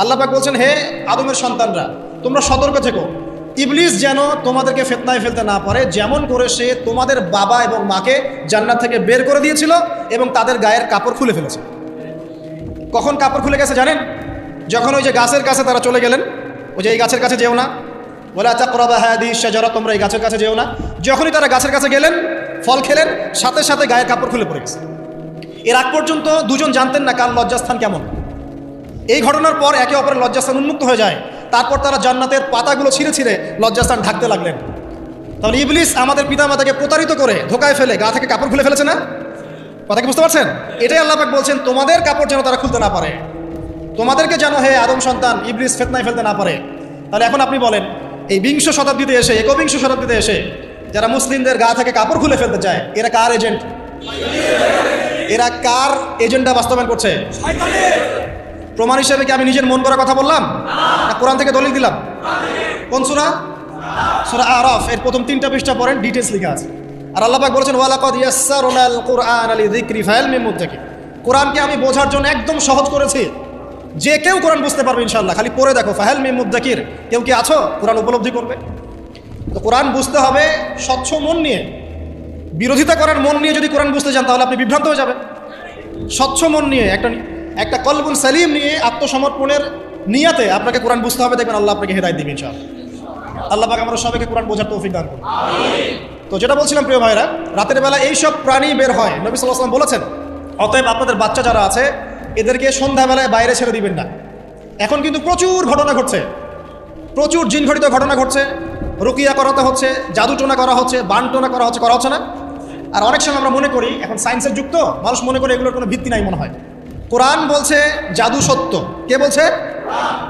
আল্লাহ পাক বলছেন, হে আদমের সন্তানরা, তোমরা সতর্ক থেকো। ইবলিস যেন তোমাদেরকে ফেতনায় ফেলতে না পারে, যেমন করে সে তোমাদের বাবা এবং মাকে জান্নাত থেকে বের করে দিয়েছিল এবং তাদের গায়ের কাপড় খুলে ফেলেছে। কখন কাপড় খুলে গেছে জানেন? যখন ওই যে গাছের কাছে তারা চলে গেলেন, ওই যে এই গাছের কাছে যেও না। বলে আচ্ছা করবা হ্যাঁ দিস যারা তোমরা এই গাছের কাছে যেও না। যখনই তারা গাছের কাছে গেলেন, ফল খেলেন, সাথে সাথে গায়ের কাপড় খুলে পড়ে গেছে। এর আগ পর্যন্ত দুজন জানতেন না কার লজ্জাস্থান কেমন। এই ঘটনার পর একে অপরের লজ্জাস্থান উন্মুক্ত হয়ে যায়। তারপর তারা জান্নাতের পাতাগুলো ছিঁড়ে ছিঁড়ে লজ্জাস্থান ঢাকতে লাগলেন। তাহলে ইবলিস আমাদের পিতামাতাকে প্রতারিত করে ধোকায় ফেলে গা থেকে কাপড় খুলে ফেলেছে না? কথা কি বুঝতে পারছেন? এটাই আল্লাহ বলছেন, তোমাদের কাপড় যেন তারা খুলতে না পারে। তোমাদেরকে যেন হে আদম সন্তান, ইবলিস ফেতনায় ফেলতে না পারে। তাহলে এখন আপনি বলেন, এই বিংশ শতাব্দীতে এসে, একবিংশ শতাব্দীতে এসে যারা মুসলিমদের গা থেকে কাপড় খুলে ফেলতে চায়, এরা কার এজেন্ট? এরা কার এজেন্ডা বাস্তবায়ন করছে? প্রমাণ হিসেবে কি আমি নিজের মন করা কথা বললাম? না কোরআন থেকে দলিল দিলাম? কোন সুরা? সুরা আরফ। এর প্রথম তিনটা পৃষ্ঠা পড়েন ডিটেলস লেখা আছে। আর আল্লাহ বলেছেন, ওয়ালাকাদ ইয়াসসারুনাল কুরআন আলি যিকরি ফাইল মিন মুদ্দাকি কোরআনকে আমি বোঝার জন্য একদম সহজ করেছি। যে কেউ কোরআন বুঝতে পারবে ইনশাআল্লাহ। খালি পড়ে দেখো ফাহেল মিন মুদ্দাকির কেউ কি আছো? কোরআন উপলব্ধি করবে? তো কোরআন বুঝতে হবে স্বচ্ছ মন নিয়ে। বিরোধিতা করার মন নিয়ে যদি কোরআন বুঝতে চান, তাহলে আপনি বিভ্রান্ত হয়ে যাবেন। স্বচ্ছ মন নিয়ে একটা একটা কলবুল সালিম নিয়ে আত্মসমর্পণের নিয়াতে আপনাকে কোরআন বুঝতে হবে, দেখবেন আল্লাহ আপনাকে হেদায়ত দিবেন ইনশাআল্লাহ। আল্লাহ পাক আমরা সবাইকে কোরআন বোঝার তৌফিক দান করুন। তো যেটা বলছিলাম, প্রিয় ভাইরা রাতের বেলা এইসব প্রাণী বের হয়, নবী সাল্লাম বলেছেন, অতএব আপনাদের বাচ্চা যারা আছে, এদেরকে সন্ধ্যাবেলায় বাইরে ছেড়ে দিবেন না। এখন কিন্তু প্রচুর ঘটনা ঘটছে। প্রচুর জিনঘটিত ঘটনা ঘটছে। রুকিয়া করাতে হচ্ছে, জাদুটোনা করা হচ্ছে, বানটোনা করা হচ্ছে করা হচ্ছে না। আর অনেক সময় আমরা মনে করি, এখন সায়েন্সের যুক্ত মানুষ মনে করে এগুলোর কোনো ভিত্তি নাই মনে হয়। কোরআন বলছে জাদু সত্য। কে বলছে?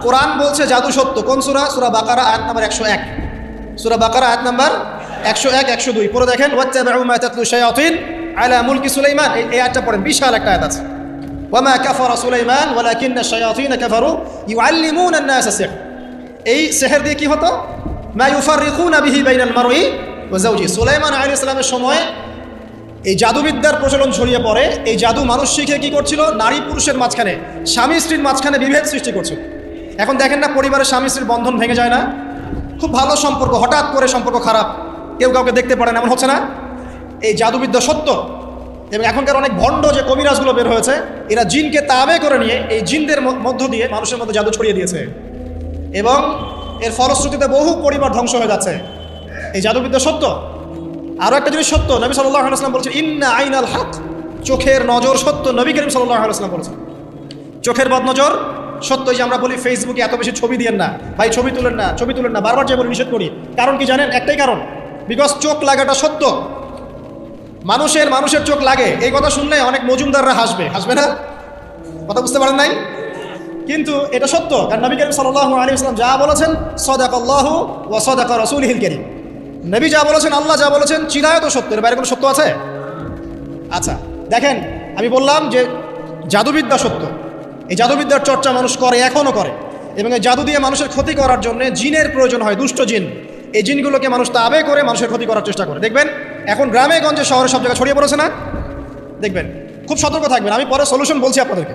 কোরআন বলছে জাদু সত্য। কোন সুরা? সুরা বাকারা, আয়াত নাম্বার একশো এক। সুরা বাকারা, আয়াত নাম্বার একশো এক, একশো দুই। পরে দেখেন ওয়াচ্চাবাউমাতাতলু আলা মুলকি সুলাইমান। এই আয়াতটা পড়েন, বিশাল একটা আয়াত আছে। ওয়ামা কাফারা সুলাইমান, ওয়ালাকিন্না শায়াতিন কাফারু ইউআল্লিমুনা আন-নাস সিহর। এই সেহের দিয়ে কি হতো? মা ইউফাররিকুনা বিহি বাইনাল মারই ওয়া যাওজি। সুলাইমান আলাইহিস সালামের সময় এই জাদুবিদ্যার প্রচলন ছড়িয়ে পড়ে। এই জাদু মানুষ শিখে কি করছিল? নারী পুরুষের মাঝখানে, স্বামী স্ত্রীর মাঝখানে বিভেদ সৃষ্টি করছিল। এখন দেখেন না, পরিবারের স্বামী স্ত্রীর বন্ধন ভেঙে যায় না। খুব ভালো সম্পর্ক, হঠাৎ করে সম্পর্ক খারাপ। কেউ কাউকে দেখতে পারে না, এমন হচ্ছে না? এই জাদুবিদ্যা সত্য। এবং এখনকার অনেক ভণ্ড যে কবিরাজগুলো বের হয়েছে, এরা জিনকে তাবে করে নিয়ে এই জিনদের মধ্য দিয়ে মানুষের মধ্যে জাদু ছড়িয়ে দিয়েছে। এবং এর ফলশ্রুতিতে বহু পরিবার ধ্বংস হয়ে যাচ্ছে। এই জাদুবিদ্যা সত্য? আরও একটা জিনিস সত্য, নবী সাল্লাহ আলাইসলাম বলছে ইন্না আইন আল হক চোখের নজর সত্য, নবী করিম সাল্লাহ আলাইসলাম বলছেন। চোখের বদ নজর সত্য যে আমরা বলি ফেসবুকে এত বেশি ছবি দিয়েন না, ভাই ছবি তুলেন না, ছবি তুলেন না, বারবার যে বলি নিষেধ করি। কারণ কি জানেন? একটাই কারণ বিকজ চোখ লাগাটা সত্য। মানুষের মানুষের চোখ লাগে, এই কথা শুনলে অনেক মজুমদাররা হাসবে। হাসবে না? কথা বুঝতে পারেন নাই? কিন্তু এটা সত্য, কারণ নবী করিম সাল্লাহ আলী ইসলাম যা বলেছেন সদাক আল্লাহ ও সদাক রসুল হিল করিম নবী যা বলেছেন, আল্লাহ যা বলেছেন, চিরায়ত সত্য এর বাইরে কোনো সত্য আছে? আচ্ছা দেখেন, আমি বললাম যে জাদুবিদ্যা সত্য। এই জাদুবিদ্যার চর্চা মানুষ করে, এখনও করে। এবং এই জাদু দিয়ে মানুষের ক্ষতি করার জন্য জিনের প্রয়োজন হয়, দুষ্ট জিন। এই জিনগুলোকে মানুষ তাবে করে মানুষের ক্ষতি করার চেষ্টা করে। দেখবেন, এখন গ্রামে, গঞ্জে, শহরে সব জায়গায় ছড়িয়ে পড়েছে না? দেখবেন, খুব সতর্ক থাকবেন, আমি পরে সলিউশন বলছি আপনাদেরকে।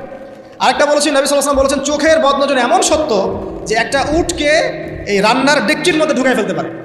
আরেকটা বলেছি, নবী সাল্লাম বলেছেন, চোখের বদনজন এমন সত্য যে একটা উটকে এই রান্নার ডেকচির মধ্যে ঢুকাই ফেলতে পারে।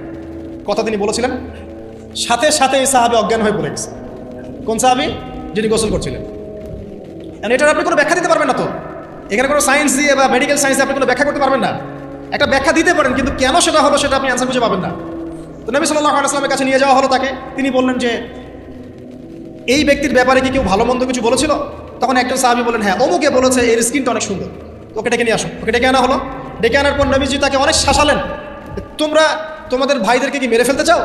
কথা তিনি বলেছিলেন, সাথে সাথে এই সাহাবি অজ্ঞান হয়ে পড়ে গেছে। কোন সাহাবি? যিনি গোসল করছিলেন। And এটার আপনি কোনো ব্যাখ্যা দিতে পারবেন না তো। এখানে কোনো সায়েন্স দিয়ে বা মেডিকেল সায়েন্স আপনি কোনো ব্যাখ্যা করতে পারবেন না। একটা ব্যাখ্যা দিতে পারেন, কিন্তু কেন সেটা হলো সেটা আপনি অ্যান্সার খুঁজে পাবেন না। তো নবী সাল্লাহ আলাইসলামের কাছে নিয়ে যাওয়া হলো তাকে। তিনি বললেন যে, এই ব্যক্তির ব্যাপারে কি কেউ ভালো মন্দ কিছু বলেছিল? তখন একজন সাহাবি বলেন হ্যাঁ অমুকে বলেছে, এর স্কিনটা অনেক সুন্দর। ওকে ডেকে নিয়ে আসো। ওকে ডেকে আনা হলো। ডেকে আনার পর নবীজি তাকে অনেক শাসালেন তোমরা তোমাদের ভাইদেরকে কি মেরে ফেলতে চাও?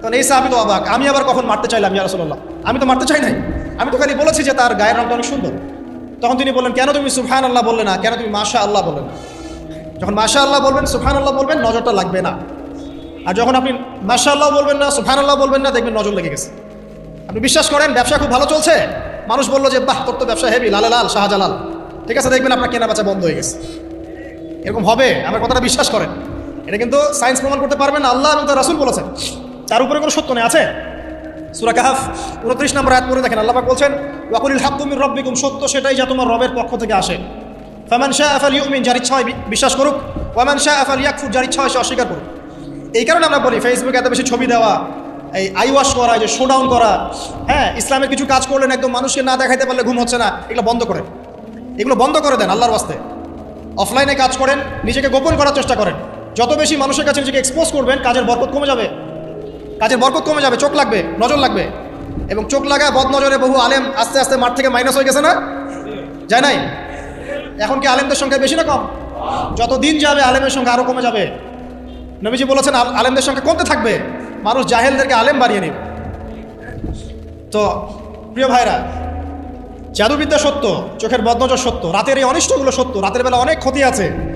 তখন এই সাহাবি তো অবাক আমি আবার কখন মারতে চাইলাম ইয়া রাসূলুল্লাহ? আমি তো মারতে চাই নাই। আমি তো খালি বলেছি যে তার গায়ের রংটা অনেক সুন্দর। তখন তিনি বললেন, কেন তুমি সুবহান আল্লাহ বললে না? কেন তুমি মাশা আল্লাহ বললে না? যখন মাশা আল্লাহ বলবেন সুফান আল্লাহ বলবেন, নজরটা লাগবে না। আর যখন আপনি মাশা আল্লাহ বলবেন না সুফান আল্লাহ বলবেন না, দেখবেন নজর লেগে গেছে। আপনি বিশ্বাস করেন, ব্যবসা খুব ভালো চলছে? মানুষ বলল যে, বাহ, তোর তো ব্যবসা হেভি লালে লাল, শাহজালাল। ঠিক আছে, দেখবেন আপনার কেনা বেচা বন্ধ হয়ে গেছে। এরকম হবে, আমার কথাটা বিশ্বাস করেন। এটা কিন্তু সায়েন্স প্রমাণ করতে পারবেন আল্লাহ এবং তার রাসুল বলেছেন। তার উপরে কোনো সত্য নেই, আছে? সুরা কাহাফ, উনত্রিশ নম্বর আয়াত পরে দেখেন, আল্লাহ বলছেন, ওয়াকুলিল হাক্কুমির রব্বিকুম সত্য সেটাই যা তোমার রবের পক্ষ থেকে আসে। ফামান শাহ আফাল ইউমিন যার ইচ্ছা হয় বিশ্বাস করুক। ওয়ামান শাহ আফাল ইয়াকফুর যার ইচ্ছা হয় সে অস্বীকার করুক। এই কারণে আমরা বলি ফেসবুকে এত বেশি ছবি দেওয়া, এই আই ওয়াশ করা যে শোডাউন করা হ্যাঁ ইসলামের কিছু কাজ করলেন একদম মানুষকে না দেখাইতে পারলে ঘুম হচ্ছে না, এগুলো বন্ধ করে এগুলো বন্ধ করে দেন আল্লাহর বাস্তে অফলাইনে কাজ করেন, নিজেকে গোপন করার চেষ্টা করেন। যত বেশি মানুষের কাছে নিজেকে এক্সপোজ করবেন, কাজের বরকত কমে যাবে। কাজের বরকত কমে যাবে, চোখ লাগবে, নজর লাগবে। এবং চোখ লাগা বদ নজরে বহু আলেম আস্তে আস্তে মাঠ থেকে মাইনাস হয়ে গেছে না? যায় নাই? এখন কি আলেমদের সংখ্যা বেশি না কম? যত দিন যাবে, আলেমের সংখ্যা আরও কমে যাবে। নবীজি বলেছেন আলেমদের সংখ্যা কমতে থাকবে। মানুষ জাহেলদেরকে আলেম বাড়িয়ে নিবে। তো, প্রিয় ভাইরা, জাদুবিদ্যা সত্য, চোখের বদনজর সত্য, রাতের এই অনিষ্টগুলো সত্য, রাতের বেলা অনেক ক্ষতি আছে।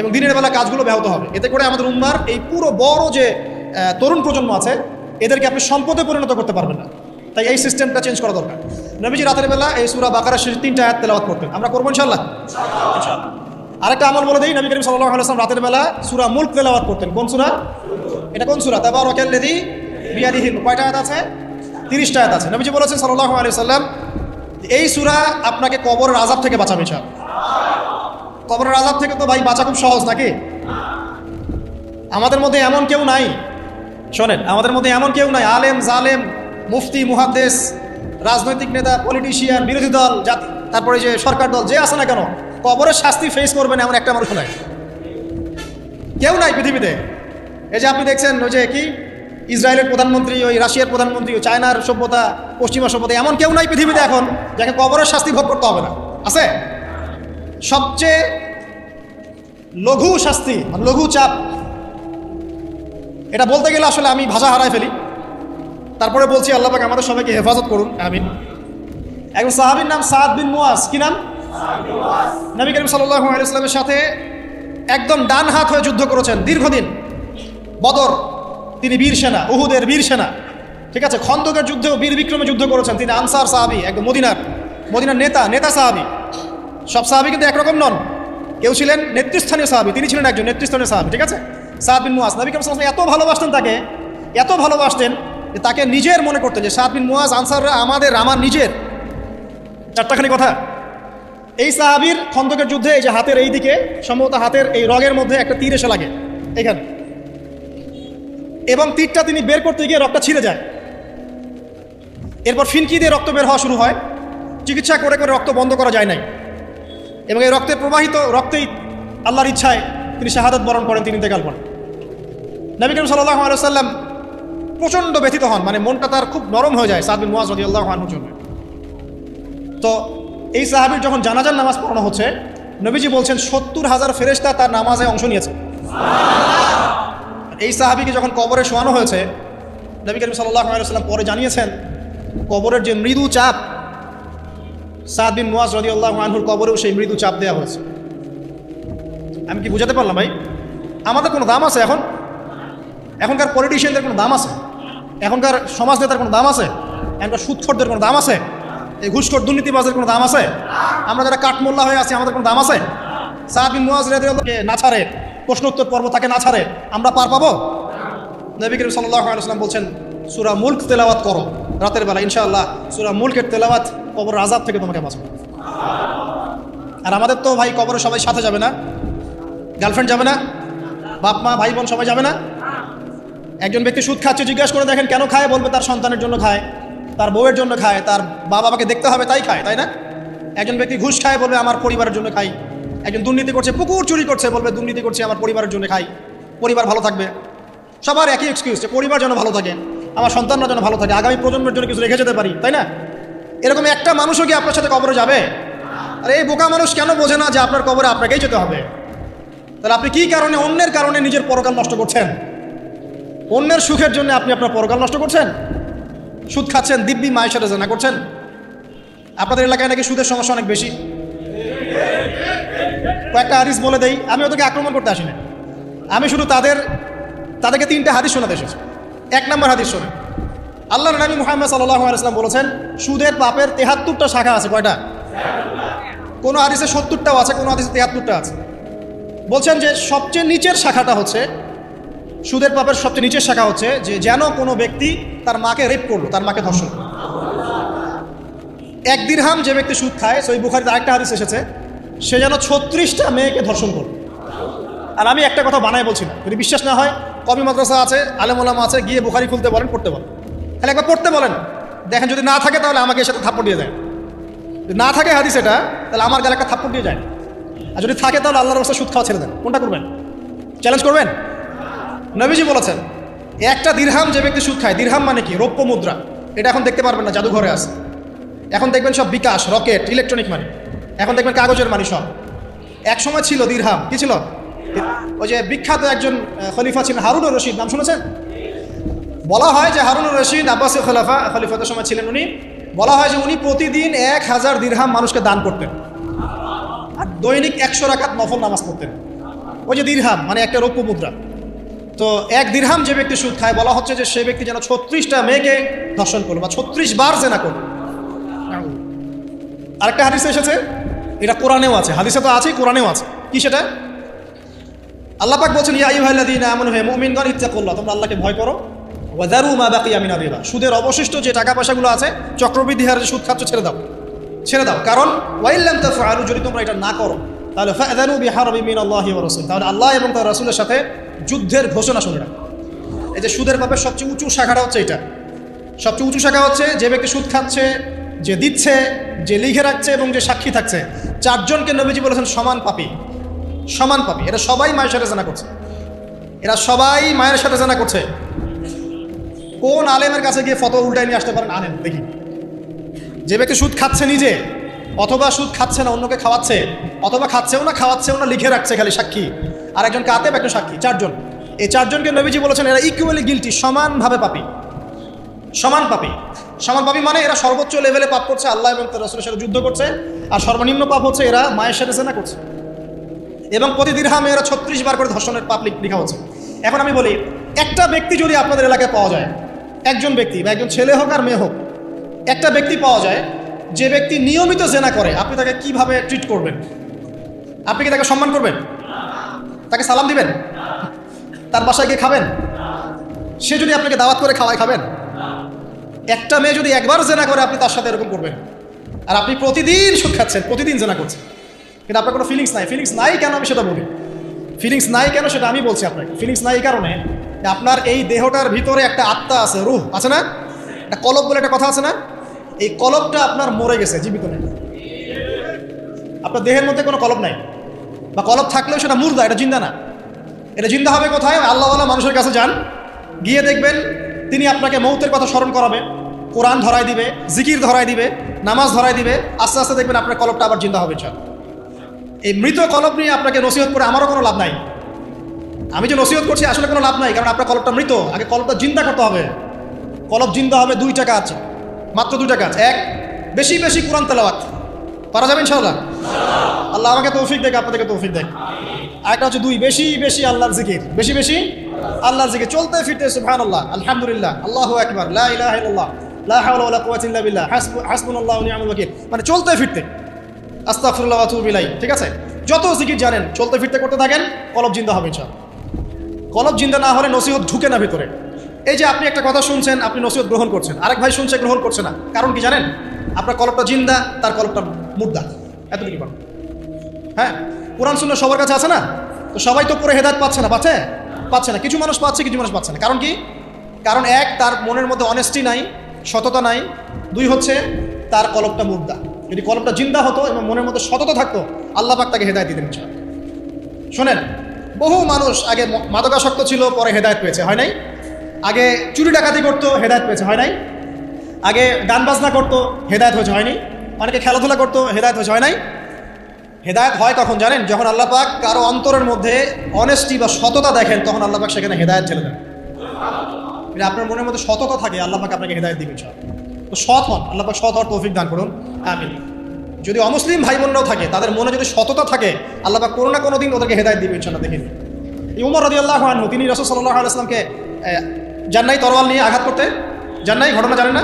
এবং দিনের বেলা কাজগুলো ব্যাহত হবে। এতে করে আমাদের উম্মার এই পুরো বড় যে তরুণ প্রজন্ম আছে, এদেরকে আপনি সম্পদে পরিণত করতে পারবেন না। তাই এই সিস্টেমটা চেঞ্জ করা দরকার। নবীজি রাতের বেলা এই সুরা বাকারা শেষ তিনটা আয়াত তেলাওয়াত করতেন। আমরা করব ইনশাল্লাহ আরেকটা আমল বলে দিই, নবী করিম সাল্লাহ আলাইসলাম রাতের বেলা সুরা মুল্ক তেলাওয়াত করতেন। কোন সুরা? এটা কোন সুরা? তারপর রকেল্লেদি বিয়াদিহিল। কয়টা আয়াত আছে? তিরিশটা আয়াত আছে। নবীজি বলেছেন সাল্লাহ আলাইহি সাল্লাম এই সুরা আপনাকে কবরের আজাব থেকে বাঁচাবে সব কবরের আজাব থেকে তো ভাই বাঁচা খুব সহজ, নাকি? আমাদের মধ্যে এমন কেউ নাই। শোনেন, আমাদের মধ্যে এমন কেউ নাই। আলেম, জালেম, মুফতি, মুহাদ্দেস, রাজনৈতিক নেতা, পলিটিশিয়ান, বিরোধী দল, জাতি। তারপরে যে সরকার দল, যে আছে না কেন, কবরের শাস্তি ফেস করবেন এমন একটা মানুষ নাই। কেউ নাই পৃথিবীতে। এই যে আপনি দেখছেন, ওই যে কি? ইসরায়েলের প্রধানমন্ত্রী, ওই রাশিয়ার প্রধানমন্ত্রী, ওই চায়নার সভ্যতা, পশ্চিমা সভ্যতা, এমন কেউ নাই পৃথিবীতে এখন, যাকে কবরের শাস্তি ভোগ করতে হবে না। আছে? সবচেয়ে লঘু শাস্তি মানে লঘু চাপ এটা বলতে গেলে আসলে আমি ভাষা হারাই ফেলি। তারপরে বলছি আল্লাহ পাক আমাদের সবাইকে হেফাজত করুন। আমিন। একজন সাহাবির নাম সাদ বিন মুয়াজ কি নাম? নবী করিম সাল্লাল্লাহু আলাইহি ইসলামের সাথে একদম ডান হাত হয়ে যুদ্ধ করেছেন দীর্ঘদিন। বদর তিনি বীর সেনা উহুদের বীর সেনা। ঠিক আছে খন্দকের যুদ্ধেও বীর বিক্রমে যুদ্ধ করেছেন তিনি আনসার সাহাবি একদম মদিনার মদিনার নেতা নেতা সাহাবি। সব সাহাবি কিন্তু একরকম নন। কেউ ছিলেন নেতৃস্থানীয় সাহাবি, তিনি ছিলেন একজন নেতৃস্থানীয় সাহাবি, ঠিক আছে? সাহাব বিন মুয়াজ, নবী সাল্লাল্লাহু এত ভালোবাসতেন তাকে, এত ভালোবাসতেন যে তাকে নিজের মনে করতেন যে সাহাব বিন মুয়াজ আনসাররা আমাদের, আমার নিজের। চারটাখানি কথা। এই সাহাবির খন্দকের যুদ্ধে এই যে হাতের এই দিকে, সম্ভবত হাতের এই রগের মধ্যে একটা তীর এসে লাগে, এখানে। এবং তীরটা তিনি বের করতে গিয়ে রক্তটা ছিঁড়ে যায়। এরপর ফিনকি দিয়ে রক্ত বের হওয়া শুরু হয়। চিকিৎসা করে করে রক্ত বন্ধ করা যায় নাই। এবং এই রক্তে প্রবাহিত, রক্তেই আল্লাহর ইচ্ছায় তিনি শাহাদত বরণ করেন, তিনি ইন্তেকাল করেন। নবী করিম সাল্লাহ আলাইসাল্লাম প্রচণ্ড ব্যথিত হন মানে মনটা তার খুব নরম হয়ে যায় সাদবিন মুয়াজ রদি আল্লাহ আনহুর জন্য। তো এই সাহাবির যখন জানাজার নামাজ পড়ানো হচ্ছে, নবীজি বলছেন, সত্তর হাজার ফেরেশতা তার নামাজে অংশ নিয়েছে। এই সাহাবিকে যখন কবরে শোয়ানো হয়েছে, নবী করিম সাল্লাহ আলাইসাল্লাম পরে জানিয়েছেন, কবরের যে মৃদু চাপ সাদ বিন মুয়াজ রদি আল্লাহ আনহুর কবরেও সেই মৃদু চাপ দেওয়া হয়েছে। আমি কি বুঝাতে পারলাম ভাই? আমাদের কোনো দাম আছে এখন? এখনকার পলিটিশিয়ানদের কোনো দাম আছে? এখনকার সমাজ নেতার কোনো দাম আছে? এখনকার সুৎখরদের কোনো দাম আছে? এই ঘুষখোর দুর্নীতিবাজের কোনো দাম আছে? আমরা যারা কাঠমোল্লা হয়ে আছি, আমাদের কোনো দাম আছে? সাহাবিন মুয়াজ রেদিয়াল্লাহকে না ছাড়ে? প্রশ্ন উত্তর পর্ব তাকে না ছাড়ে? আমরা পার পাবো? নবী করিম সাল্লাহ আলাইসাল্লাম বলছেন সুরা মুল্ক তেলাওয়াত করো। রাতের বেলা, ইনশাআল্লাহ, সুরা মুল্কের তেলাওয়াত কবর আজাদ থেকে তোমাকে বাঁচবে। আর আমাদের তো ভাই কবরে সবাই সাথে যাবে না। গার্লফ্রেন্ড যাবে না। বাপ, মা, ভাই, বোন সবাই যাবে না। একজন ব্যক্তি সুদ খাচ্ছে, জিজ্ঞাসা করে দেখেন কেন খায়, বলবে তার সন্তানের জন্য খায়, তার বউয়ের জন্য খায়, তার মা বাবাকে দেখতে হবে, তাই খায়, তাই না? একজন ব্যক্তি ঘুষ খায়, বলবে আমার পরিবারের জন্য খাই। একজন দুর্নীতি করছে, পুকুর চুরি করছে, বলবে দুর্নীতি করছে, আমার পরিবারের জন্য খাই। পরিবার ভালো থাকবে। সবার একই এক্সকিউজ পরিবার যেন ভালো থাকে। আমার সন্তানরা যেন ভালো থাকে। আগামী প্রজন্মের জন্য কিছু রেখে যেতে পারি, তাই না? এরকম একটা মানুষও কি আপনার সাথে কবরে যাবে? আর এই বোকা মানুষ কেন বোঝে না যে আপনার কবরে আপনাকেই যেতে হবে? তাহলে আপনি কি কারণে, অন্যের কারণে নিজের পরকাল নষ্ট করছেন? অন্যের সুখের জন্য আপনি আপনার পরকাল নষ্ট করছেন? সুদ খাচ্ছেন, দিব্যি মায়ের সাথে জানা করছেন? আপনাদের এলাকায় নাকি সুদের সমস্যা অনেক বেশি? কয়েকটা হাদিস বলে দেই, আমি ওদেরকে আক্রমণ করতে আসি না আমি শুধু তাদের, তাদেরকে তিনটা হাদিস শোনাতে এসেছি। এক নম্বর হাদিস শোনেন। আল্লাহ নবী মুহাম্মদ আলাইসলাম বলেছেন, সুদের পাপের তেহাত্তরটা শাখা আছে, কয়টা? কোনো হাদিসে সত্তরটাও আছে, কোনো হাদিসে তেহাত্তরটা আছে। বলছেন যে সবচেয়ে নিচের শাখাটা হচ্ছে, সুদের পাপের সবচেয়ে নিচের শাখা হচ্ছে যে যেন কোনো ব্যক্তি তার মাকে রেপ করল, তার মাকে ধর্ষণ এক দিরহাম যে ব্যক্তি সুদ খায়, সেই বুখারিতে আরেকটা হাদিস এসেছে, সে যেন ছত্রিশটা মেয়েকে ধর্ষণ করল। আর আমি একটা কথা বানাই বলছি না, যদি বিশ্বাস না হয় কবি মাদ্রাসা আছে আলেমোলামা আছে, গিয়ে বুখারি খুলতে বলেন, পড়তে বলেন। তাহলে একবার পড়তে বলেন। দেখেন যদি না থাকে তাহলে আমাকে সাথে থাপ্পড় দিয়ে যায়। যদি না থাকে হাদিস এটা, তাহলে আমার গালে একটা থাপ্পড় দিয়ে যায়। আর যদি থাকে তাহলে আল্লাহর রাস্তা সুদ খাওয়া ছেড়ে দেন। কোনটা করবেন? চ্যালেঞ্জ করবেন? নবীজি বলেছেন, একটা দিরহাম যে ব্যক্তি সুদ খায়, দিরহাম মানে কি? রৌপ্য মুদ্রা। এটা এখন দেখতে পারবেন না, জাদুঘরে আছে। এখন দেখবেন সব বিকাশ, রকেট ইলেকট্রনিক মানি এখন দেখবেন কাগজের মানি সব। এক সময় ছিল দিরহাম, কি ছিল? ওই যে বিখ্যাত একজন খলিফা ছিলেন হারুনুর রশিদ, নাম শুনেছেন? বলা হয় যে হারুনুর রশিদ আব্বাসী খলিফা, খলিফাতের সময় ছিলেন উনি। বলা হয় যে উনি প্রতিদিন এক হাজার দিরহাম মানুষকে দান করতেন। আর দৈনিক একশো রাকাত নফল নামাজ পড়তেন। ওই যে দিরহাম মানে একটা রৌপ্য মুদ্রা। তো এক দিরহাম যে ব্যক্তি সুদ খায়, বলা হচ্ছে যে সে ব্যক্তি যেন ছত্রিশটা মেয়েকে ধর্ষণ করল বা ছত্রিশ বার জেনা করল। আরেকটা হাদিসে এসেছে, এটা কোরআনেও আছে, হাদিসে তো আছেই, কোরআনেও আছে। কি সেটা? আল্লাহ পাক বলছেন, ইয়া আইয়ুহাল্লাযীনা আমানু, হে মুমিনগণ, ইত্তাকুল্লাহ, তোমরা আল্লাহকে ভয় করো। ওয়াদারু মা বাকিয়া মিনার রিবা সুদের অবশিষ্ট যে টাকা পয়সাগুলো আছে, চক্রবৃদ্ধি হারে সুদ খাচ্ছ, ছেড়ে দাও। ছেড়ে দাও। কারণ ওয়াইল্লাম তাফআলু যদি তোমরা এটা না করো, তাহলে ফাযানু বিহারবি মিনাল্লাহি ওয়া রাসূল তাহলে আল্লাহ এবং তার রাসূলের সাথে যুদ্ধের ঘোষণা শুনে রাখো। এই যে সুদের পাপের সবচেয়ে উঁচু শাখাটা হচ্ছে এটা। সবচেয়ে উঁচু শাখা হচ্ছে, যে ব্যক্তি সুদ খাচ্ছে, যে দিচ্ছে, যে লিখে রাখছে এবং যে সাক্ষী থাকছে, চারজনকে নবীজি বলেছেন সমান পাপি। সমান পাবে। এরা সবাই মায়ের সাথে জানা করছে। এরা সবাই মায়ের সাথে জানা করছে। কোন আলেমের কাছে গিয়ে ফটো উল্টায় নিয়ে আসতে পারেন? আনেন দেখি। যে ব্যক্তি সুদ খাচ্ছে নিজে, অথবা সুদ খাচ্ছে না, অন্যকে খাওয়াচ্ছে, অথবা খাচ্ছেও না, খাওয়াচ্ছেও না, লিখে রাখছে খালি সাক্ষী। আর একজন কাতেব, একজন সাক্ষী, চারজন। এই চারজনকে নবীজি বলেছেন, এরা ইকুয়ালি গিলটি সমানভাবে পাপি। সমান পাপি। সমান পাপি মানে এরা সর্বোচ্চ লেভেলে পাপ করছে, আল্লাহ এবং তার রসুলের সাথে যুদ্ধ করছে, আর সর্বনিম্ন পাপ হচ্ছে এরা মায়ের সাথে সেনা করছে। এবং প্রতি দিরহামে এরা ছত্রিশ বার করে ধর্ষণের পাপ লিখ- হচ্ছে। এখন আমি বলি, একটা ব্যক্তি যদি আপনাদের এলাকায় পাওয়া যায়, একজন ব্যক্তি, বা একজন ছেলে হোক আর মেয়ে হোক, একটা ব্যক্তি পাওয়া যায়, যে ব্যক্তি নিয়মিত জেনা করে, আপনি তাকে কীভাবে ট্রিট করবেন? আপনি কি তাকে সম্মান করবেন? তাকে সালাম দিবেন? তার বাসায় গিয়ে খাবেন? সে যদি আপনাকে দাওয়াত করে খাওয়ায় খাবেন? একটা মেয়ে যদি একবার জেনা করে, আপনি তার সাথে এরকম করবেন। আর আপনি প্রতিদিন সুখ খাচ্ছেন, প্রতিদিন জেনা করছেন। কিন্তু আপনার কোনো ফিলিংস নাই। ফিলিংস নাই কেন আমি সেটা বলি? ফিলিংস নাই কেন সেটা আমি বলছি আপনাকে। ফিলিংস নাই কারণে আপনার এই দেহটার ভিতরে একটা আত্মা আছে, রুহ, আছে না? একটা কলব বলে একটা কথা আছে না? এই কলবটা আপনার মরে গেছে, জীবিত নেই। আপনার দেহের মধ্যে কোনো কলব নাই। বা কলব থাকলেও সেটা মুর্দা, এটা জিন্দা না। এটা জিন্দা হবে কোথায়? আল্লাহওয়ালা মানুষের কাছে যান, গিয়ে দেখবেন তিনি আপনাকে মৌতের কথা স্মরণ করাবে, কোরআন ধরাই দিবে, জিকির ধরাই দিবে, নামাজ ধরাই দিবে, আস্তে আস্তে দেখবেন আপনার কলবটা আবার জিন্দা হবে চান এই মৃত কলব নিয়ে আপনাকে নসিহত করে আমারও কোনো লাভ নাই। আমি যে নসিহত করছি আসলে কোনো লাভ নাই, কারণ আপনার কলবটা মৃত। আগে কলবটা জিন্দা করতে হবে। কলব জিন্দা হবে দুইটা কাজ মাত্র দুইটা কাজ এক, বেশি বেশি কোরআন তেলাওয়াত। পারা যাবে ইনশাআল্লাহ? আল্লাহ আমাকে তৌফিক দেখ, আপনাদেরকে তৌফিক দেখ। আরেকটা হচ্ছে দুই, বেশি বেশি আল্লাহর জিকির। বেশি বেশি আল্লাহর জিকির। চলতে ফিরতে আলহামদুলিল্লাহ, আল্লাহ আকবার, লা ইলাহা ইল্লাল্লাহ, লা হাওলা ওয়ালা কুওয়াতা ইল্লা বিল্লাহ, হাসবু হাসবুনাল্লাহু ওয়া নি'মাল ওয়াকিল। মানে চলতে ফিরতে। আস্তাগফিরুল্লাহ ওয়া ঠিক আছে? যত জিকির জানেন, চলতে ফিরতে করতে থাকেন, কলব জিন্দা হবে ইনশাআল্লাহ। কলব জিন্দা না হলে নসিহত ঢুকে না ভিতরে। এই যে আপনি একটা কথা শুনছেন, আপনি নসিহত গ্রহণ করছেন। আরেক ভাই শুনছে, গ্রহণ করছে না। কারণ কি জানেন? আপনার কলপটা জিন্দা, তার কলপটা মুদ্দা এতটুকু কারণ হ্যাঁ? কোরআন শুনলে সবার কাছে আছে না? তো সবাই তো পুরো হেদায়ত পাচ্ছে না, পাচ্ছে? পাচ্ছে না। কিছু মানুষ পাচ্ছে, কিছু মানুষ পাচ্ছে না। কারণ কি? কারণ এক, তার মনের মধ্যে অনেস্টি নাই, সততা নাই। দুই হচ্ছে, তার কলপটা মুদ্দা যদি কলমটা জিন্দা হতো এবং মনের মধ্যে সততা থাকতো, আল্লাহ পাক তাকে হেদায়ত দিতেন। শোনেন, বহু মানুষ আগে মাদকাসক্ত ছিল, পরে হেদায়ত পেয়েছে, হয় নাই? আগে চুরি ডাকাতি করতো, হেদায়ত পেয়েছে, হয় নাই? আগে গান বাজনা করতো, হেদায়ত হয়েছে হয়নি অনেকে খেলাধুলা করতো, হেদায়ত হয়েছে, হয় নাই? হেদায়ত হয় কখন জানেন? যখন আল্লাহ পাক কারও অন্তরের মধ্যে অনেস্টি বা সততা দেখেন, তখন আল্লাহ পাক সেখানে হেদায়ত ছেড়ে দেন। আপনার মনের মধ্যে সততা থাকে, আল্লাহ পাক আপনাকে হেদায়ত দিবেন সব তো সৎ হন। আল্লাহ সৎ হওয়ার তৌফিক দান করুন। আমিন। যদি অমুসলিম ভাই বোনরাও থাকে, তাদের মনে যদি সততা থাকে, আল্লাহ পাক কোনো না কোনো দিন ওদেরকে হেদায়ত দিবে ইনশাল্লাহ দেখে নিন। এই উমর রদি আল্লাহ আনহু, তিনি রসদ সাল্লাহ আলাইসলামকে জান্নাই তরোয়াল নিয়ে আঘাত করতে? জান্নাই, ঘটনা জানেন না?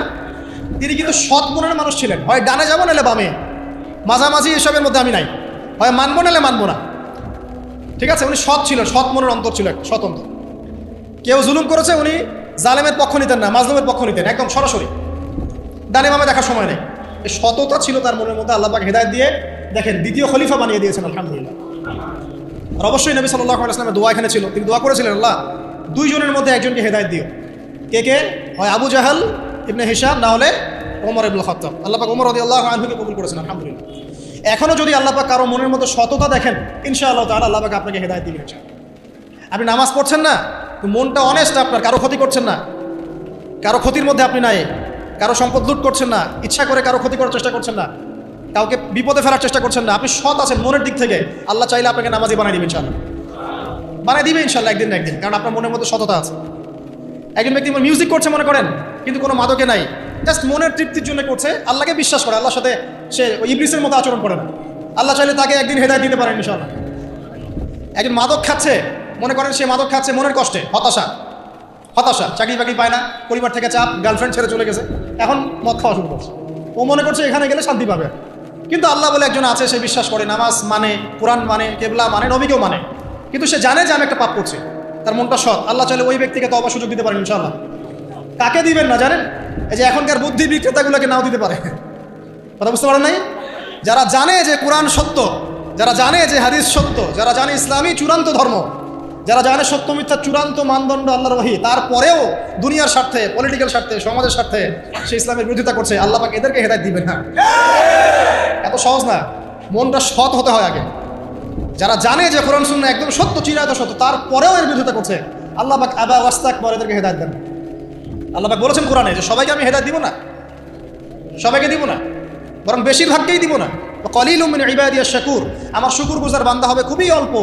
তিনি কিন্তু সৎ মনের মানুষ ছিলেন। হয় ডানে যাব, নাহলে বামে। মাঝামাঝি এসবের মধ্যে আমি নাই। হয় মানবো, নাহলে মানবো না। ঠিক আছে? উনি সৎ ছিল, সৎ মনের অন্তর ছিল অন্তর। কেউ জুলুম করেছে, উনি জালেমের পক্ষ নিতেন না, মাজলুমের পক্ষ নিতেন, একদম সরাসরি। ডানে বামে দেখার সময় নেই। সততা ছিল তার মনের মধ্যে আল্লাহ হেদায়ত দিয়ে দেখেন, দ্বিতীয় খলিফা বানিয়ে দিয়েছেন, আলহামদুলিল্লাহ। আর অবশ্যই নবী সাল্লাহ আসলামের দোয়া এখানে ছিল। তিনি দোয়া করেছিলেন, আল্লাহ, দুইজনের মধ্যে একজনকে হেদায়ত দিও। কে কে? হয় আবু জাহাল, ইবনে হিসাব না হলে ওমর ইবুল খত্তাব। আল্লাহ ওমর রদি আল্লাহ আনহুকে কবুল করেছেন, আলহামদুলিল্লাহ। এখনও যদি আল্লাহ পাক কারও মনের মধ্যে সততা দেখেন, ইনশাআল্লাহ তাহলে আল্লাহ পাক আপনাকে হেদায়ত দিবেন। আপনি নামাজ পড়ছেন না মনটা অনেস্ট আপনার কারও ক্ষতি করছেন না। কারও ক্ষতির মধ্যে আপনি নাই। কারও সম্পদ লুট করছেন না, ইচ্ছা করে কারও ক্ষতি করার চেষ্টা করছেন না, কাউকে বিপদে ফেলার চেষ্টা করছেন না, আপনি সৎ আছেন মনের দিক থেকে, আল্লাহ চাইলে আপনাকে নামাজি বানাই দিবেন ইনশাল্লাহ বানাই দিবে ইনশাল্লাহ একদিন না একদিন, কারণ আপনার মনের মধ্যে সততা আছে। একজন ব্যক্তি মিউজিক করছে মনে করেন, কিন্তু কোনো মাদকে নাই জাস্ট মনের তৃপ্তির জন্য করছে, আল্লাহকে বিশ্বাস করে, আল্লাহর সাথে সে ইবলিসের মতো আচরণ করে না। আল্লাহ চাইলে তাকে একদিন হেদায় দিতে পারেন ইনশাল্লাহ একজন মাদক খাচ্ছে, মনে করেন সে মাদক খাচ্ছে মনের কষ্টে, হতাশা। হতাশা, চাকরি বাকরি পায় না, পরিবার থেকে চাপ গার্লফ্রেন্ড ছেড়ে চলে গেছে। এখন মদ খাওয়া শুরু করছে। ও মনে করছে এখানে গেলে শান্তি পাবে। কিন্তু আল্লাহ বলে একজন আছে, সে বিশ্বাস করে নামাজ মানে কোরআন মানে কেবলা মানে নবীকেও মানে। কিন্তু সে জানে যে আমি একটা পাপ করছি। তার মনটা সৎ। আল্লাহ চাইলে ওই ব্যক্তিকে তো সুযোগ দিতে পারেন ইনশাল্লাহ কাকে দিবেন না জানেন? এই যে এখনকার বুদ্ধি বিক্রেতাগুলোকে নাও দিতে পারে। কথা বুঝতে পারেন নাই? যারা জানে যে কোরআন সত্য, যারা জানে যে হাদিস সত্য, যারা জানে ইসলামী চূড়ান্ত ধর্ম যারা জানে সত্য মিথ্যা চূড়ান্ত মানদণ্ড আল্লাহর ওহি, তারপরেও দুনিয়ার স্বার্থে পলিটিক্যাল স্বার্থে, সমাজের স্বার্থে সে ইসলামের বিরোধিতা করছে, আল্লাহ পাক এদেরকে হেদায়ত দিবেন না এত সহজ না, মনটা সৎ হতে হয় আগে। যারা জানে যে কোরআন শূন্য একদম সত্য, চিরায়ত সত্য, তারপরেও এর বিরোধিতা করছে, আল্লাহ পাক আবা ওয়াস্তাক পরে এদেরকে হেদায়ত দেন। আল্লাহ পাক বলেছেন কোরআনে যে সবাইকে আমি হেদায়ত দিব না, সবাইকে দিব না, বরং বেশিরভাগকেই দিব না। কলিল উমিন ইবাদিয়া শাকুর, আমার শুকুর গুজার বান্দা হবে খুবই অল্প।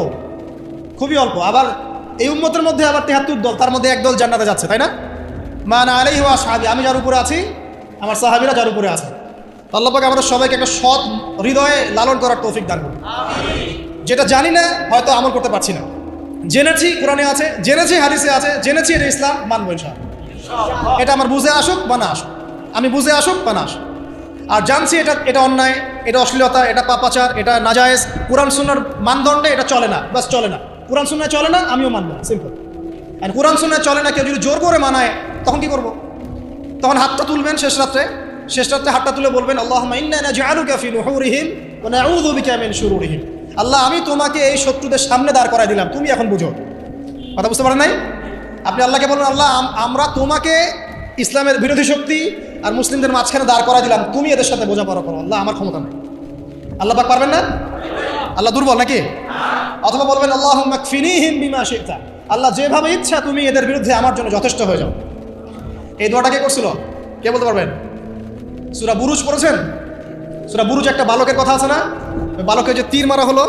খুবই অল্প। আবার এই উম্মতের মধ্যে আবার তেহাত্তর দল তার মধ্যে এক দল জান্নাতে যাচ্ছে তাই না? মা না আলাই হওয়া সাহাবি আমি যার উপরে আছি আমার সাহাবিরা যার উপরে আছে। আল্লাহ পাক আমাদের সবাইকে একটা সৎ হৃদয়ে লালন করার তৌফিক দান করুন। যেটা জানি না হয়তো আমল করতে পারছি না। জেনেছি কোরআনে আছে জেনেছি হাদিসে আছে জেনেছি এটা ইসলাম মানবো ইনশাআল্লাহ। এটা আমার বুঝে আসুক বা না আসুক। আমি বুঝে আসুক বা না আসুক। আর জানছি এটা এটা অন্যায় এটা অশ্লীলতা এটা পাপাচার এটা নাজায়েজ কোরআন সুন্নার মানদণ্ডে এটা চলে না বাস চলে না। কোরআন সুন্নায় চলে না? আমিও মানবো না সিম্পল আর কোরআন সুন্নায় চলে না, কেউ যদি জোর করে মানায়, তখন কি করব? তখন হাতটা তুলবেন শেষ রাত্রে? শেষ রাত্রে হাতটা তুলে বলবেন আল্লাহ আল্লাহ, আমি তোমাকে এই শত্রুদের সামনে দাঁড় করাই দিলাম, তুমি এখন বুঝো। কথা বুঝতে পারেন নাই? আপনি আল্লাহকে বলুন আল্লাহ আমরা তোমাকে ইসলামের বিরোধী শক্তি আর মুসলিমদের মাঝখানে দাঁড় করাই দিলাম, তুমি এদের সাথে বোঝাপড়া করো। আল্লাহ, আমার ক্ষমতা নেই। আল্লাহ পাক পারবেন না? আল্লাহ দুর্বল নাকি? অথবা বলবেন আল্লাহ আল্লাহ যেভাবে ইচ্ছা, তুমি এদের বিরুদ্ধে আমার জন্য যথেষ্ট হয়ে যাও। এই দোয়াটা কে করছিল? কে বলতে পারবেন? সুরা বুরুজ পড়েছেন? সুরা বুরুজ একটা বালকের কথা আছে না? ওই বালকের যে তীর মারা হলো,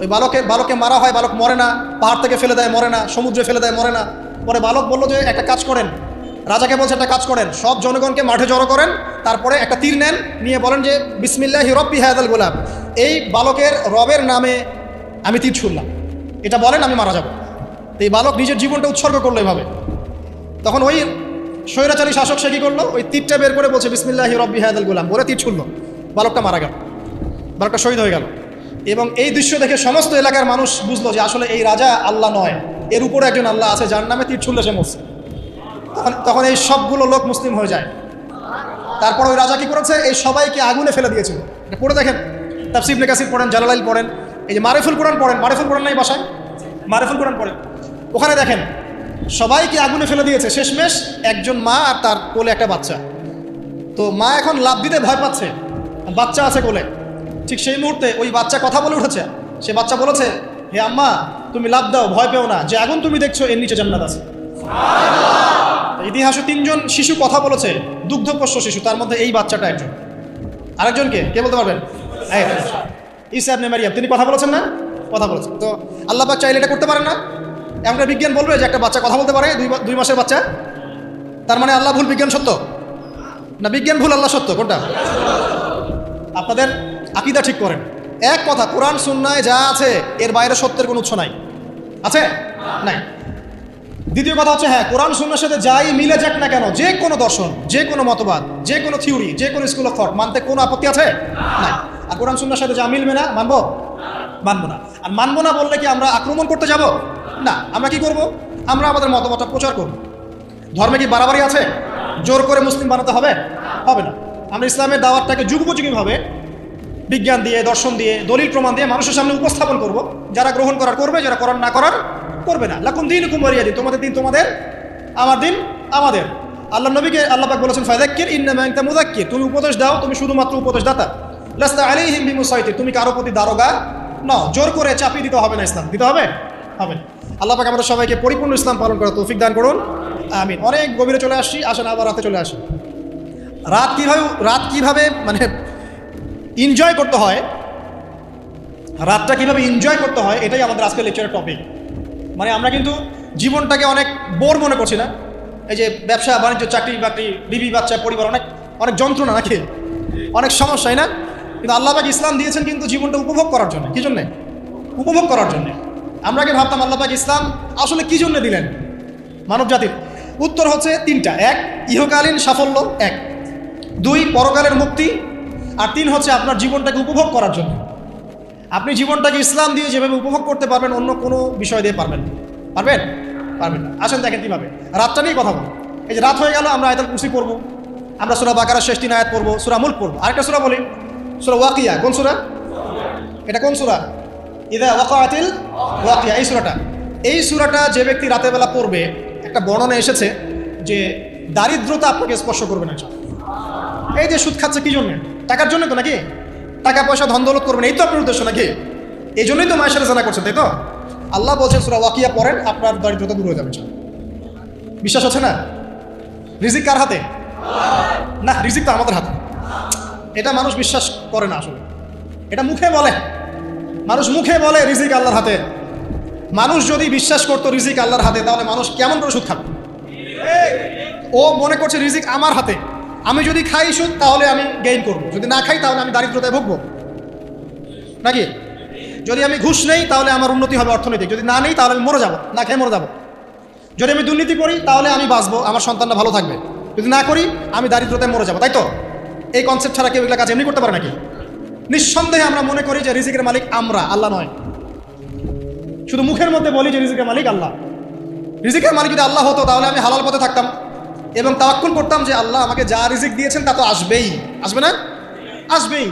ওই বালকের বালকে মারা হয়, বালক মরে না, পাহাড় থেকে ফেলে দেয়, মরে না, সমুদ্রে ফেলে দেয়, মরে না। পরে বালক বলল যে, একটা কাজ করেন রাজাকে বলছে, একটা কাজ করেন, সব জনগণকে মাঠে জড়ো করেন, তারপরে একটা তীর নেন, নিয়ে বলেন যে, বিসমিল্লাহ রব্বি হায়াদাল গোলাপ এই বালকের রবের নামে আমি তীর ছুড়লাম। এটা বলেন, আমি মারা যাব। তো এই বালক নিজের জীবনটা উৎসর্গ করল এভাবে। তখন ওই স্বৈরাচারী শাসক সে কী করল? ওই তীরটা বের করে বলছে, বিসমিল্লাহ রব্বি হায়াদাল গোলাম, বলে তীর ছুড়লো। বালকটা মারা গেল। বালকটা শহীদ হয়ে গেল। এবং এই দৃশ্য দেখে সমস্ত এলাকার মানুষ বুঝলো যে, আসলে এই রাজা আল্লাহ নয়। এর উপরে একজন আল্লাহ আছে, যার নামে তীর ছুড়লে সে মরছে। তখন তখন এই সবগুলো লোক মুসলিম হয়ে যায়। তারপর ওই রাজা কি করেছে? এই সবাইকে আগুনে ফেলে দিয়েছিল। এটা পড়ে দেখেন। তাফসিবনে কাসির পড়েন, জালালাইল পড়েন, এই যে মারেফুল কোরআন পড়েন। মারেফুল কোরআন নাই বাসায়? মারেফুল কোরআন পড়েন। ওখানে দেখেন, সবাইকে আগুনে ফেলে দিয়েছে। শেষমেশ একজন মা আর তার কোলে একটা বাচ্চা। তো মা এখন লাভ দিতে ভয় পাচ্ছে। বাচ্চা আছে কোলে। ঠিক সেই মুহূর্তে ওই বাচ্চা কথা বলে উঠেছে। সে বাচ্চা বলেছে, হে আম্মা, তুমি লাভ দাও, ভয় পেও না। যে আগুন তুমি দেখছ, এর নিচে জান্নাত আছে। ইতিহাসে তিনজন শিশু কথা বলেছে দুগ্ধপোষ্য শিশু তার মধ্যে এই বাচ্চাটা একজন। আরেকজনকে কে বলতে পারবেন? এই, ঈসা ইবনে মারিয়াম তিনি কথা বলেছেন না? কথা বলেছেন। তো আল্লাহ পাক চাইলে এটা করতে পারেন না। এমনটা বিজ্ঞান বলবে যে একটা বাচ্চা কথা বলতে পারে দুই দুই মাসের বাচ্চা। তার মানে আল্লাহ ভুল বিজ্ঞান সত্য? না বিজ্ঞান ভুল আল্লাহ সত্য কোনটা? আপনাদের আকিদা ঠিক করেন। এক কথা কোরআন সুন্নায় যা আছে এর বাইরে সত্যের কোনো উৎস নাই। আছে? নাই। দ্বিতীয় কথা হচ্ছে হ্যাঁ কোরআন সুন্নার সাথে যাই মিলে যাক না কেন, যে কোনো দর্শন, যে কোনো মতবাদ, যে কোনো থিওরি, যে কোনো স্কুল অফ থট মানতে কোনো আপত্তি আছে? না আর কোরআন সুন্নার সাথে যা মিলবে না, মানবো? মানবো না। আর মানবো না বললে কি আমরা আক্রমণ করতে যাব? না। আমরা কি করব? আমরা আমাদের মতবাদটা প্রচার করব। ধর্মে কি বাড়াবাড়ি আছে? জোর করে মুসলিম বানাতে হবে? হবে না। আমরা ইসলামের দাওয়াতটাকে যুগোপযোগীভাবে বিজ্ঞান দিয়ে, দর্শন দিয়ে, দলিল প্রমাণ দিয়ে মানুষের সামনে উপস্থাপন করব। যারা গ্রহণ করার করবে, যারা করার না করার করবে না। লাকুম দিন কুমারিয়া দিন। তোমাদের দিন তোমাদের, আমার দিন আমাদের। আল্লাহ নবীকে আল্লাহ পাক বলেছেন ফায়দাক্কির ইন্নামা মুদাক্কির তুমি উপদেশ দাও, তুমি শুধুমাত্র উপদেশ দাতা লাস্তা আলাইহিম বিমুসাইতির। তুমি কারও প্রতি দারোগা নাও। জোর করে চাপিয়ে দিতে হবে না ইসলাম। দিতে হবে? হবে। না। আল্লাহ পাক আমাদের সবাইকে পরিপূর্ণ ইসলাম পালন করার তৌফিক দান করুন। আমিন। অনেক গভীরে চলে আসছি, আসেন আবার রাতে চলে আসি। রাত কীভাবে রাত কীভাবে মানে এনজয় করতে হয়, রাতটা কীভাবে এনজয় করতে হয়, এটাই আমাদের আজকের লেকচারের টপিক মানে আমরা কিন্তু জীবনটাকে অনেক বোর মনে করছি না। এই যে ব্যবসা, বাণিজ্য, চাকরি বাকরি, বিবি, বাচ্চা, পরিবার, অনেক অনেক যন্ত্রণা নাকি? অনেক সমস্যাই না? কিন্তু আল্লাহবাক ইসলাম দিয়েছেন কিন্তু জীবনটা উপভোগ করার জন্য। কী জন্যে? উপভোগ করার জন্য। আমরা কি ভাবতাম আল্লাহবাক ইসলাম আসলে কী জন্য দিলেন? মানব জাতির। উত্তর হচ্ছে তিনটা। এক, ইহকালীন সাফল্য। এক, দুই, পরকালের মুক্তি। আর তিন হচ্ছে আপনার জীবনটাকে উপভোগ করার জন্য। আপনি জীবনটাকে ইসলাম দিয়ে যেভাবে উপভোগ করতে পারবেন, অন্য কোনো বিষয় দিয়ে পারবেন। পারবেন? পারবেন আসেন দেখেন কীভাবে। রাতটা নিয়ে কথা বলব এই যে রাত হয়ে গেল, আমরা আয়তাল কুসি পড়ব। আমরা সুরা বাকারা শেষ তিন আয়াত পড়ব, সুরা মুল্ক পড়ব। আরেকটা সুরা বলি। সুরা ওয়াকিয়া। কোন সুরা? এটা কোন সুরা? ইদা ওয়াকাতিল ওয়াকিয়া। এই সুরাটা। এই সুরাটা যে ব্যক্তি রাতের বেলা পড়বে, একটা বর্ণনা এসেছে যে দারিদ্রতা আপনাকে স্পর্শ করবে না এই যে সুদ খাচ্ছে কি জন্য? টাকার জন্য তো নাকি? টাকা পয়সা ধন দৌলত করবেন, এই তো আপনার উদ্দেশ্য নাকি? এই জন্যই তো মায়ের সাথে জানা করছেন, তাই তো? আল্লাহ বলছেন, সুরা ওয়াকিয়া পড়েন, আপনার দারিদ্রতা দূর হয়ে যাবে বিশ্বাস হচ্ছে না? রিজিক কার হাতে? না, রিজিক তো আমাদের হাতে। এটা মানুষ বিশ্বাস করে না আসলে। এটা মুখে বলে। মানুষ মুখে বলে রিজিক আল্লাহর হাতে। মানুষ যদি বিশ্বাস করতো রিজিক আল্লাহর হাতে, তাহলে মানুষ কেমন করে সুদ খাবে? ও মনে করছে রিজিক আমার হাতে। আমি যদি খাই সুদ, তাহলে আমি গেইন করব। যদি না খাই, তাহলে আমি দারিদ্রতায় ভুগবো। নাকি? যদি আমি ঘুষ নেই, তাহলে আমার উন্নতি হবে অর্থনৈতিক। যদি না নেই, তাহলে আমি মরে যাব। না খেয়ে মরে যাব। যদি আমি দুর্নীতি করি, তাহলে আমি বাঁচবো। আমার সন্তানটা ভালো থাকবে। যদি না করি, আমি দারিদ্রতায় মরে যাব। তাই তো? এই কনসেপ্ট ছাড়া কেউ এগুলো কাজ এমনি করতে পারে নাকি? নিঃসন্দেহে আমরা মনে করি যে রিজিকের মালিক আমরা, আল্লাহ নয়। শুধু মুখের মধ্যে বলি যে রিজিকের মালিক আল্লাহ। রিজিকের মালিক যদি আল্লাহ হতো, তাহলে আমি হালাল পথে থাকতাম। এবং তাওয়াক্কুল করতাম যে আল্লাহ আমাকে যা রিজিক দিয়েছেন তা তো আসবেই। আসবে না? আসবেই।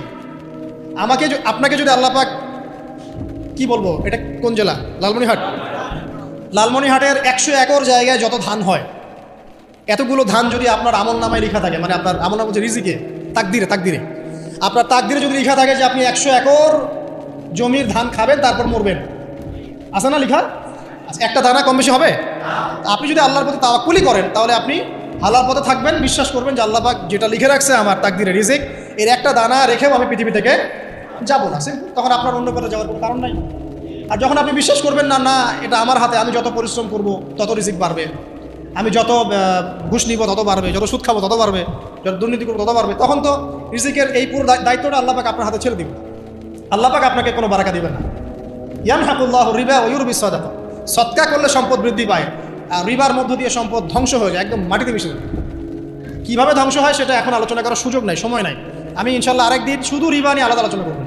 আমাকে আপনাকে যদি আল্লাহ পাক কি বলব? এটা কোন জেলা? লালমনিহাট লালমনিহাটের একশো একর জায়গায় যত ধান হয়, এতগুলো ধান যদি আপনার আমল নামায় লেখা থাকে মানে আপনার আমল নাম হচ্ছে রিজিকে, তাকদিরে তাকদিরে। আপনার তাকদিরে যদি লেখা থাকে যে আপনি একশো একর জমির ধান খাবেন, তারপর মরবেন। আছে না লেখা? একটা দানা কম বেশি হবে? আপনি যদি আল্লাহর পথে তাওয়াক্কুলি করেন, তাহলে আপনি হালাল পথে থাকবেন, বিশ্বাস করবেন যে আল্লাহ পাক যেটা লিখে রাখছে আমার তাকদিরে রিজিক। এর একটা দানা রেখেও আমি পৃথিবী থেকে যাব না। তখন আপনার অন্য পথে যাওয়ার কোনো কারণ নাই। আর যখন আপনি বিশ্বাস করবেন, না না, এটা আমার হাতে, আমি যত পরিশ্রম করব, তত রিজিক বাড়বে। আমি যত ঘুষ নিব, তত বাড়বে, যত সুদ খাব, তত বাড়বে, যত দুর্নীতি করব, তত বাড়বে। তখন তো রিজিকের এই পুরো দায়িত্বটা আল্লাহ পাক আপনার হাতে ছেড়ে দিবে। আল্লাহ পাক আপনাকে কোনো বারাকা দিবে না। ইয়ান হাকুল্লাহ রিবা ওয়ুর বিশ্বদাত সৎকা করলে সম্পদ বৃদ্ধি পায়। রিবার মধ্য দিয়ে সম্পদ ধ্বংস হয়ে যায়, একদম মাটিতে মিশে যায় কীভাবে ধ্বংস হয় সেটা এখন আলোচনা করার সুযোগ নাই, সময় নাই। আমি ইনশাল্লাহ আরেকদিন শুধু রিবা নিয়ে আলাদা আলোচনা করব।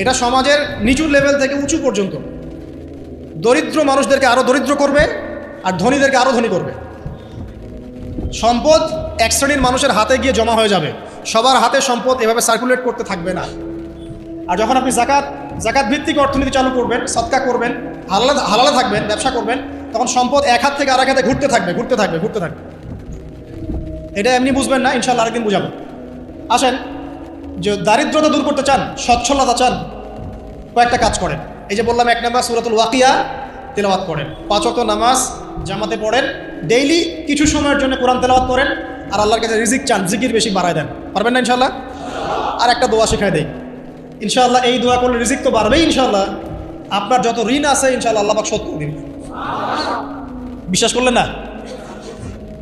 এটা সমাজের নিচু লেভেল থেকে উঁচু পর্যন্ত। দরিদ্র মানুষদেরকে আরও দরিদ্র করবে আর ধনীদেরকে আরও ধনী করবে। সম্পদ এক শ্রেণির মানুষের হাতে গিয়ে জমা হয়ে যাবে। সবার হাতে সম্পদ এভাবে সার্কুলেট করতে থাকবে না। আর যখন আপনি জাকাত জাকাত ভিত্তিক অর্থনীতি চালু করবেন, সৎকা করবেন, হালালে হালালে থাকবেন, ব্যবসা করবেন তখন সম্পদ এক হাত থেকে আরেক হাতে ঘুরতে থাকবে ঘুরতে থাকবে ঘুরতে থাকবে। এটা এমনি বুঝবেন না ইনশাল্লাহ আরেকদিন বুঝাবো। আসেন, যে দারিদ্রতা দূর করতে চান, সচ্ছলতা চান, কয়েকটা কাজ করেন। এই যে বললাম এক নাম্বার সুরাতুল ওয়াকিয়া, তেলাওয়াত করেন। পাঁচক নামাজ, জামাতে পড়েন, ডেইলি কিছু সময়ের জন্য কোরআন তেলাওয়াত করেন, আর আল্লাহর কাছে রিজিক চান, জিকির বেশি বাড়ায় দেন। পারবেন না ইনশাল্লাহ আর একটা দোয়া শেখায় দেই। ইনশাআল্লাহ এই দোয়া করলে রিজিক তো বাড়বেই ইনশাল্লাহ আপনার যত ঋণ আছে, ইনশাআল্লাহ আল্লাহ শোধ করে দিন বিশ্বাস করলেন না?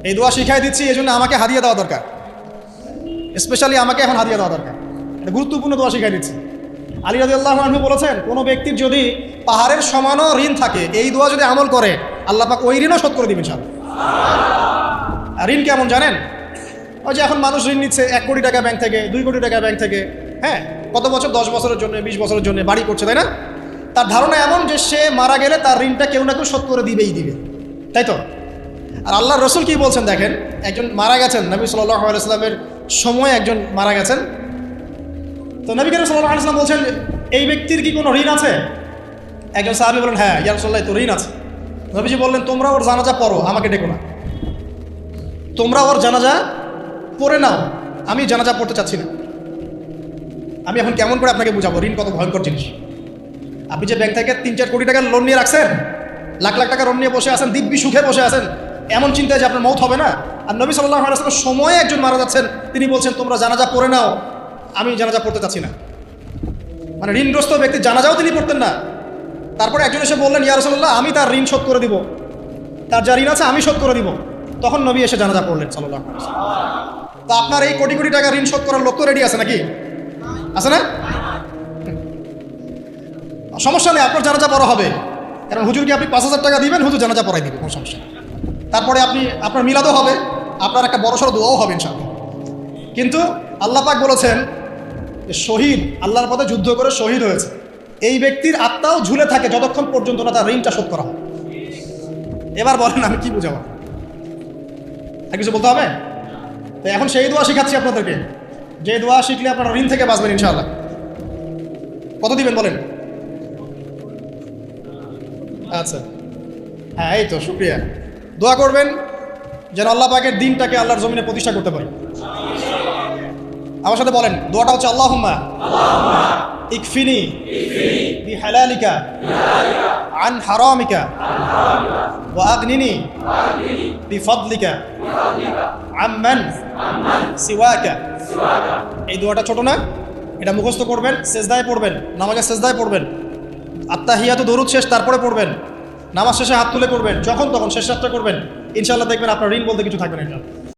এই দোয়া শিখাই দিচ্ছি, এই জন্য আমাকে হাদিয়া দেওয়া দরকার। স্পেশালি আমাকে এখন হাদিয়া দেওয়া দরকার। এটা গুরুত্বপূর্ণ দোয়া শিখাই দিচ্ছি। আলী রাজি আল্লাহ আনহু বলেছেন, কোনো ব্যক্তির যদি পাহাড়ের সমানও ঋণ থাকে, এই দোয়া যদি আমল করে, আল্লাহ পাক ওই ঋণও শোধ করে দিবেন আর ঋণ কেমন জানেন? ওই যে এখন মানুষ ঋণ নিচ্ছে, এক কোটি টাকা ব্যাংক থেকে, দুই কোটি টাকা ব্যাংক থেকে হ্যাঁ? কত বছর? দশ বছরের জন্য, বিশ বছরের জন্য বাড়ি করছে, তাই না? তার ধারণা এমন যে সে মারা গেলে তার ঋণটা কেউ না কেউ শোধ করে দিবেই দিবে। তাই তো? আর আল্লাহ রসুল কি বলছেন দেখেন? একজন মারা গেছেন, নবী আলাইস্লামের সময় একজন মারা গেছেন। তো নবী আলাইসলাম বলছেন, এই ব্যক্তির কি কোনো ঋণ আছে? একজন সাহাবি বলেন হ্যাঁ ইয়া রসল্লাহ তো ঋণ আছে। নবীজি বললেন, তোমরা ওর জানাজা পড়ো, আমাকে ডেকো না। তোমরা ওর জানাজা পড়ে নাও, আমি জানাজা পড়তে চাচ্ছি না। আমি এখন কেমন করে আপনাকে বুঝাবো? ঋণ কত ভয়ঙ্কর জিনিস। আপনি যে ব্যাংক থেকে তিন চার কোটি টাকার লোন নিয়ে রাখছেন লাখ লাখ টাকা লোন নিয়ে বসে আছেন, দিব্যি সুখে বসে আছেন। এমন চিন্তায় যে আপনার মৌত হবে না। আর নবী সাল্লাহ আলাইসলামের সময়ে একজন মারা যাচ্ছেন, তিনি বলছেন, তোমরা জানাজা পড়ে নাও। আমি জানাজা পড়তে চাচ্ছি না। মানে ঋণগ্রস্ত ব্যক্তি, জানাজাও তিনি পড়তেন না। তারপরে একজন এসে বললেন, ইয়া রসল্লাহ আমি তার ঋণ শোধ করে দিব। তার যা ঋণ আছে আমি শোধ করে দিব। তখন নবী এসে জানাজা পড়লেন সাল্লাহ তো আপনার এই কোটি কোটি টাকা ঋণ শোধ করার লোক তো রেডি আছে নাকি? আছে না? সমস্যা নেই, আপনার জানাজা পড়া হবে। কারণ হুজুরকে আপনি পাঁচ হাজার টাকা দিবেন, হুজুর জানাজা পড়াই দিবে কোনো সমস্যা। তারপরে আপনি, আপনার মিলাদও হবে, আপনার একটা বড়সড় দোয়াও হবে ইনশাআল্লাহ। কিন্তু আল্লাহ পাক বলেছেন শহীদ, আল্লাহর পথে যুদ্ধ করে শহীদ হয়েছে। এই ব্যক্তির আত্মাও ঝুলে থাকে যতক্ষণ পর্যন্ত না তার ঋণটা শোধ করা হয়। এবার বলেন, আমি কি বুঝাবো? আর কিছু বলতে হবে? তো এখন সেই দোয়া শেখাচ্ছি আপনাদেরকে। যে দোয়া শিখলে আপনারা ঋণ থেকে বাঁচবেন ইনশাআল্লাহ। কত দিবেন বলেন? আচ্ছা। হ্যাঁ এই তো, শুক্রিয়া। দোয়া করবেন যেন আল্লাহ পাকের দিনটাকে আল্লাহর জমিনে প্রতিষ্ঠা করতে পারি। আমার সাথে বলেন, দোয়াটা হচ্ছে আল্লাহ ইকফিনি বি হালালিকা আন হারামিকা ওয়া আগনিনি বি ফদলিকা আম্মান সিওয়াকা। এই দোয়াটা ছোট না, এটা মুখস্থ করবেন, সেজদায় পড়বেন নামাজে সেজদায় পড়বেন। আত্মাহিয়াত দরুদ শেষ, তারপরে পড়বেন। নামাজ শেষে হাত তুলে করবেন যখন তখন শেষ রাত্রে করবেন। ইনশাল্লাহ দেখবেন আপনার ঋণ বলতে কিছু থাকবে না